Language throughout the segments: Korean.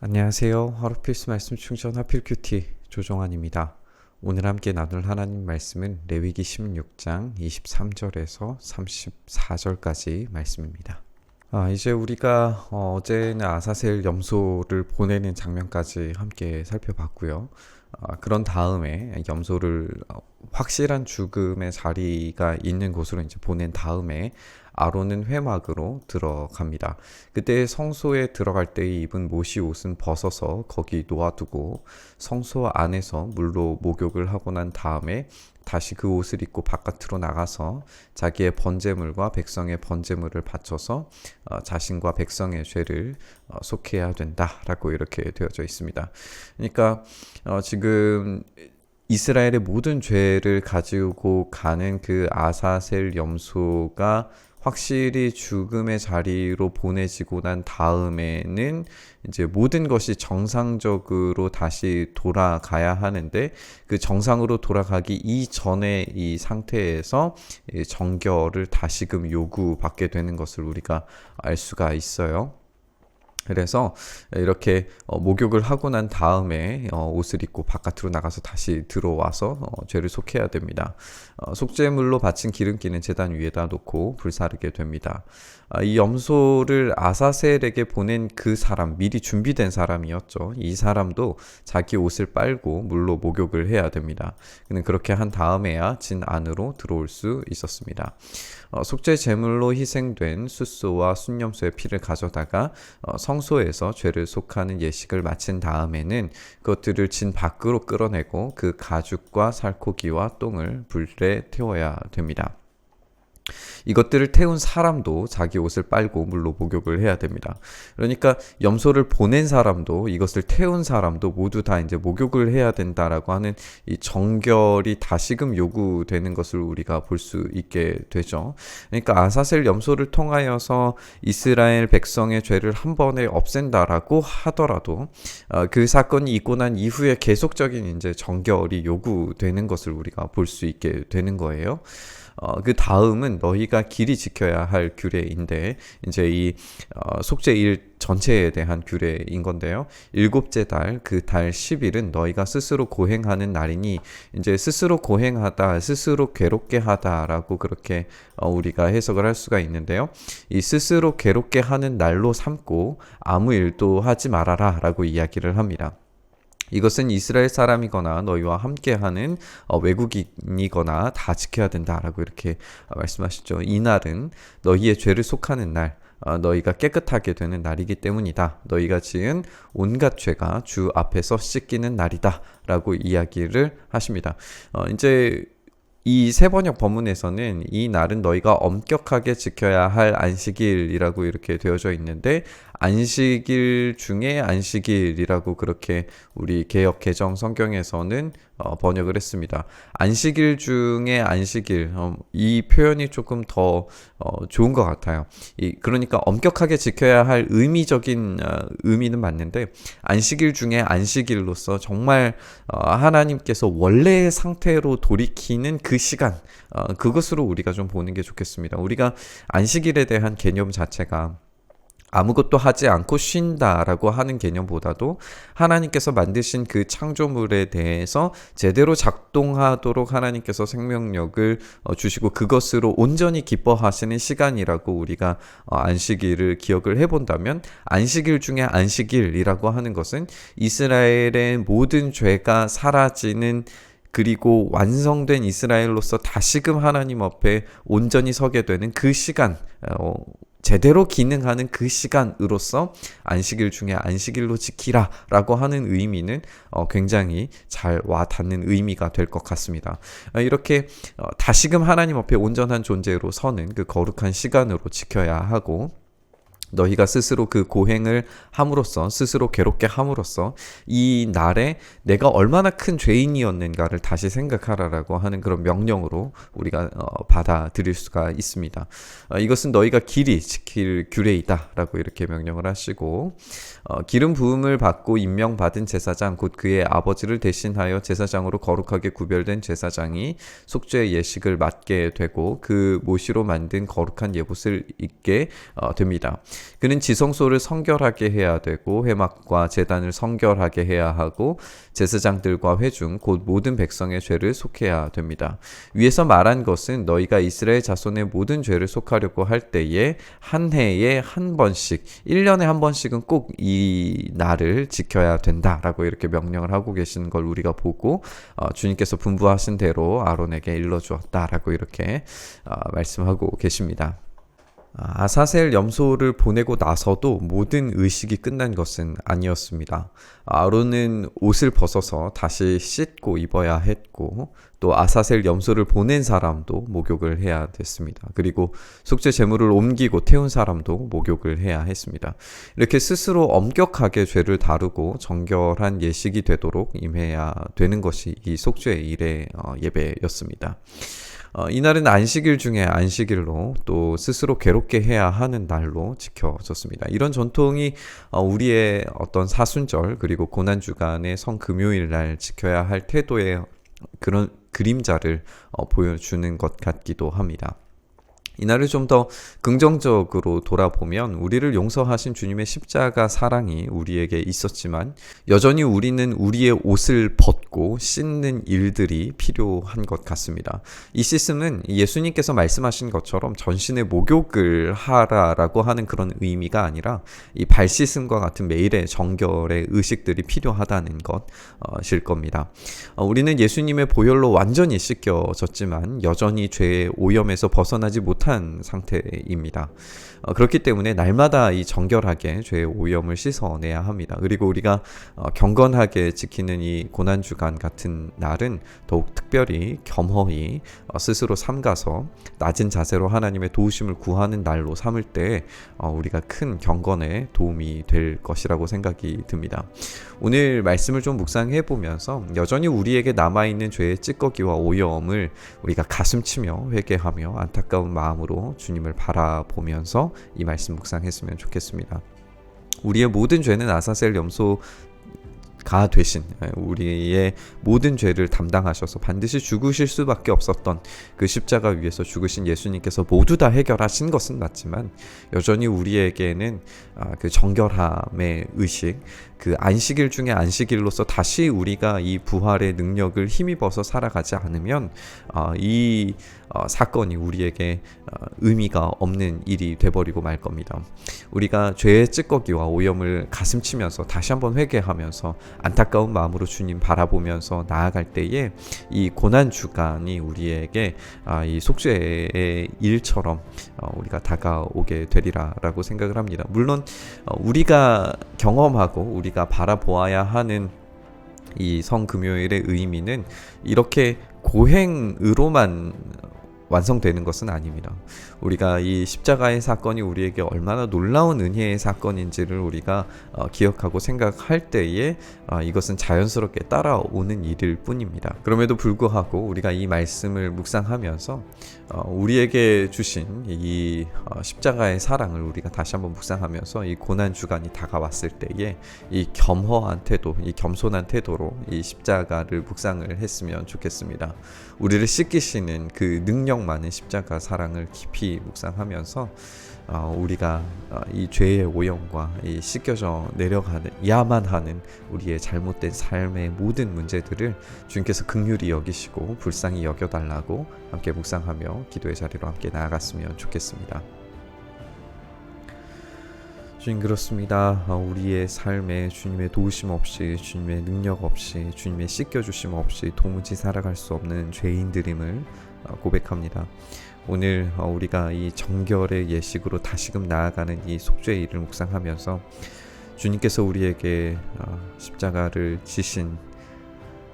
안녕하세요. 하루 필수 말씀 충전 하필 큐티 조정환입니다. 오늘 함께 나눌 하나님 말씀은 레위기 16장 23절에서 34절까지 말씀입니다. 아, 이제 우리가 어, 어제는 아사셀 염소를 보내는 장면까지 함께 살펴봤고요. 아, 그런 다음에 염소를 어, 확실한 죽음의 자리가 있는 곳으로 이제 보낸 다음에 아론은 회막으로 들어갑니다. 그때 성소에 들어갈 때 입은 모시 옷은 벗어서 거기 놓아두고 성소 안에서 물로 목욕을 하고 난 다음에 다시 그 옷을 입고 바깥으로 나가서 자기의 번제물과 백성의 번제물을 바쳐서 어, 자신과 백성의 죄를 어, 속해야 된다라고 이렇게 되어져 있습니다. 그러니까 어, 지금 이스라엘의 모든 죄를 가지고 가는 그 아사셀 염소가 확실히 죽음의 자리로 보내지고 난 다음에는 이제 모든 것이 정상적으로 다시 돌아가야 하는데 그 정상으로 돌아가기 이전에 이 상태에서 정결을 다시금 요구받게 되는 것을 우리가 알 수가 있어요. 그래서 이렇게 어, 목욕을 하고 난 다음에 어, 옷을 입고 바깥으로 나가서 다시 들어와서 어, 죄를 속해야 됩니다. 속죄물로 바친 기름기는 제단 위에다 놓고 불사르게 됩니다. 아, 이 염소를 아사셀에게 보낸 그 사람, 미리 준비된 사람이었죠. 이 사람도 자기 옷을 빨고 물로 목욕을 해야 됩니다. 그는 그렇게 한 다음에야 진 안으로 들어올 수 있었습니다. 어, 속죄 제물로 희생된 숫소와 순염소의 피를 가져다가 어, 성소에서 죄를 속하는 예식을 마친 다음에는 그것들을 진 밖으로 끌어내고 그 가죽과 살코기와 똥을 불에 태워야 됩니다. 이것들을 태운 사람도 자기 옷을 빨고 물로 목욕을 해야 됩니다. 그러니까 염소를 보낸 사람도 이것을 태운 사람도 모두 다 이제 목욕을 해야 된다라고 하는 이 정결이 다시금 요구되는 것을 우리가 볼 수 있게 되죠. 그러니까 아사셀 염소를 통하여서 이스라엘 백성의 죄를 한 번에 없앤다라고 하더라도 어, 그 사건이 있고 난 이후에 계속적인 이제 정결이 요구되는 것을 우리가 볼 수 있게 되는 거예요. 어, 그 다음은 너희가 길이 지켜야 할 규례인데 이제 이 어, 속죄 일 전체에 대한 규례인 건데요. 일곱째 달 그 달 10일은 너희가 스스로 고행하는 날이니 이제 스스로 고행하다, 스스로 괴롭게 하다라고 그렇게 어, 우리가 해석을 할 수가 있는데요. 이 스스로 괴롭게 하는 날로 삼고 아무 일도 하지 말아라라고 이야기를 합니다. 이것은 이스라엘 사람이거나 너희와 함께하는 어, 외국인이거나 다 지켜야 된다라고 이렇게 어, 말씀하시죠. 이 날은 너희의 죄를 속하는 날, 어, 너희가 깨끗하게 되는 날이기 때문이다. 너희가 지은 온갖 죄가 주 앞에서 씻기는 날이다 라고 이야기를 하십니다. 어, 이제 이 세 번역 본문에서는 이 날은 너희가 엄격하게 지켜야 할 안식일이라고 이렇게 되어져 있는데 안식일 중에 안식일이라고 그렇게 우리 개혁 개정 성경에서는 어, 번역을 했습니다. 안식일 중에 안식일 어, 이 표현이 조금 더 어, 좋은 것 같아요. 이, 그러니까 엄격하게 지켜야 할 의미적인 어, 의미는 맞는데 안식일 중에 안식일로서 정말 어, 하나님께서 원래의 상태로 돌이키는 그 시간 어, 그것으로 우리가 좀 보는 게 좋겠습니다. 우리가 안식일에 대한 개념 자체가 아무것도 하지 않고 쉰다라고 하는 개념보다도 하나님께서 만드신 그 창조물에 대해서 제대로 작동하도록 하나님께서 생명력을 어, 주시고 그것으로 온전히 기뻐하시는 시간이라고 우리가 어, 안식일을 기억을 해본다면 안식일 중에 안식일이라고 하는 것은 이스라엘의 모든 죄가 사라지는 그리고 완성된 이스라엘로서 다시금 하나님 앞에 온전히 서게 되는 그 시간, 어, 제대로 기능하는 그 시간으로서 안식일 중에 안식일로 지키라 라고 하는 의미는 어, 굉장히 잘 와 닿는 의미가 될 것 같습니다. 어, 이렇게 어, 다시금 하나님 앞에 온전한 존재로 서는 그 거룩한 시간으로 지켜야 하고 너희가 스스로 그 고행을 함으로써 스스로 괴롭게 함으로써 이 날에 내가 얼마나 큰 죄인이었는가를 다시 생각하라라고 하는 그런 명령으로 우리가 어, 받아들일 수가 있습니다. 어, 이것은 너희가 길이 지킬 규례이다라고 이렇게 명령을 하시고 어, 기름 부음을 받고 임명받은 제사장 곧 그의 아버지를 대신하여 제사장으로 거룩하게 구별된 제사장이 속죄 예식을 맡게 되고 그 모시로 만든 거룩한 예봇을 입게 어, 됩니다. 그는 지성소를 성결하게 해야 되고 회막과 제단을 성결하게 해야 하고 제사장들과 회중 곧 모든 백성의 죄를 속해야 됩니다. 위에서 말한 것은 너희가 이스라엘 자손의 모든 죄를 속하려고 할 때에 한 해에 한 번씩 1년에 한 번씩은 꼭 이 날을 지켜야 된다라고 이렇게 명령을 하고 계시는 걸 우리가 보고 어, 주님께서 분부하신 대로 아론에게 일러 주었다라고 이렇게 어, 말씀하고 계십니다. 아, 아사셀 염소를 보내고 나서도 모든 의식이 끝난 것은 아니었습니다. 아론은 옷을 벗어서 다시 씻고 입어야 했고 또 아사셀 염소를 보낸 사람도 목욕을 해야 됐습니다. 그리고 속죄 제물을 옮기고 태운 사람도 목욕을 해야 했습니다. 이렇게 스스로 엄격하게 죄를 다루고 정결한 예식이 되도록 임해야 되는 것이 이 속죄의 일의 어, 예배였습니다. 어, 이날은 안식일 중에 안식일로 또 스스로 괴롭게 해야 하는 날로 지켜졌습니다. 이런 전통이 어, 우리의 어떤 사순절 그리고 고난 주간의 성금요일 날 지켜야 할 태도의 그런 그림자를 어, 보여주는 것 같기도 합니다. 이날을 좀 더 긍정적으로 돌아보면 우리를 용서하신 주님의 십자가 사랑이 우리에게 있었지만 여전히 우리는 우리의 옷을 벗고 씻는 일들이 필요한 것 같습니다. 이 씻음은 예수님께서 말씀하신 것처럼 전신의 목욕을 하라라고 하는 그런 의미가 아니라 이 발 씻음과 같은 매일의 정결의 의식들이 필요하다는 것일 겁니다. 어, 우리는 예수님의 보혈로 완전히 씻겨졌지만 여전히 죄의 오염에서 벗어나지 못한 상태입니다. 어, 그렇기 때문에 날마다 이 정결하게 죄의 오염을 씻어내야 합니다. 그리고 우리가 어, 경건하게 지키는 이 고난 주간 같은 날은 더욱 특별히 겸허히 어, 스스로 삼가서 낮은 자세로 하나님의 도우심을 구하는 날로 삼을 때 어, 우리가 큰 경건에 도움이 될 것이라고 생각이 듭니다. 오늘 말씀을 좀 묵상해 보면서 여전히 우리에게 남아 있는 죄의 찌꺼기와 오염을 우리가 가슴치며 회개하며 안타까운 마음 으로 주님을 바라보면서 이 말씀 묵상했으면 좋겠습니다. 우리의 모든 죄는 아사셀 염소 가 되신 우리의 모든 죄를 담당하셔서 반드시 죽으실 수밖에 없었던 그 십자가 위에서 죽으신 예수님께서 모두 다 해결하신 것은 맞지만 여전히 우리에게는 아, 그 정결함의 의식 그 안식일 중에 안식일로서 다시 우리가 이 부활의 능력을 힘입어서 살아가지 않으면 어, 이 어, 사건이 우리에게 어, 의미가 없는 일이 돼버리고 말 겁니다. 우리가 죄의 찌꺼기와 오염을 가슴치면서 다시 한번 회개하면서 안타까운 마음으로 주님 바라보면서 나아갈 때에 이 고난 주간이 우리에게 아, 이 속죄의 일처럼 어, 우리가 다가오게 되리라라고 생각을 합니다. 물론 어, 우리가 경험하고 우리가 바라보아야 하는 이 성금요일의 의미는 이렇게 고행으로만 완성되는 것은 아닙니다. 우리가 이 십자가의 사건이 우리에게 얼마나 놀라운 은혜의 사건인지를 우리가 어, 기억하고 생각할 때에 어, 이것은 자연스럽게 따라오는 일일 뿐입니다. 그럼에도 불구하고 우리가 이 말씀을 묵상하면서 어, 우리에게 주신 이 어, 십자가의 사랑을 우리가 다시 한번 묵상하면서 이 고난 주간이 다가왔을 때에 이 겸허한 태도, 이 겸손한 태도로 이 십자가를 묵상을 했으면 좋겠습니다. 우리를 씻기시는 그 능력 많은 십자가 사랑을 깊이 묵상하면서 어, 우리가 어, 이 죄의 오염과 이 씻겨져 내려가는 야만 하는 우리의 잘못된 삶의 모든 문제들을 주님께서 극률이 여기시고 불쌍히 여겨달라고 함께 묵상하며 기도의 자리로 함께 나아갔으면 좋겠습니다. 주님 그렇습니다. 어, 우리의 삶에 주님의 도우심 없이 주님의 능력 없이 주님의 씻겨 주심 없이 도무지 살아갈 수 없는 죄인들임을 어, 고백합니다. 오늘 어, 우리가 이 정결의 예식으로 다시금 나아가는 이 속죄의 일을 묵상하면서 주님께서 우리에게 어, 십자가를 지신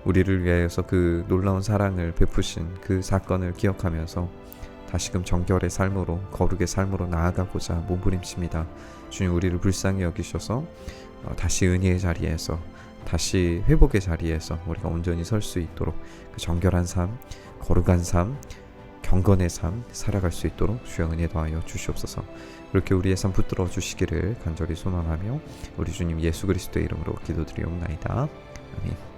우리를 위하여서 그 놀라운 사랑을 베푸신 그 사건을 기억하면서 다시금 정결의 삶으로 거룩의 삶으로 나아가고자 몸부림칩니다. 주님 우리를 불쌍히 여기셔서 다시 은혜의 자리에서 다시 회복의 자리에서 우리가 온전히 설 수 있도록 그 정결한 삶, 거룩한 삶, 경건의 삶 살아갈 수 있도록 주여 은혜 더하여 주시옵소서. 그렇게 우리의 삶 붙들어 주시기를 간절히 소망하며 우리 주님 예수 그리스도의 이름으로 기도드리옵나이다. 아멘.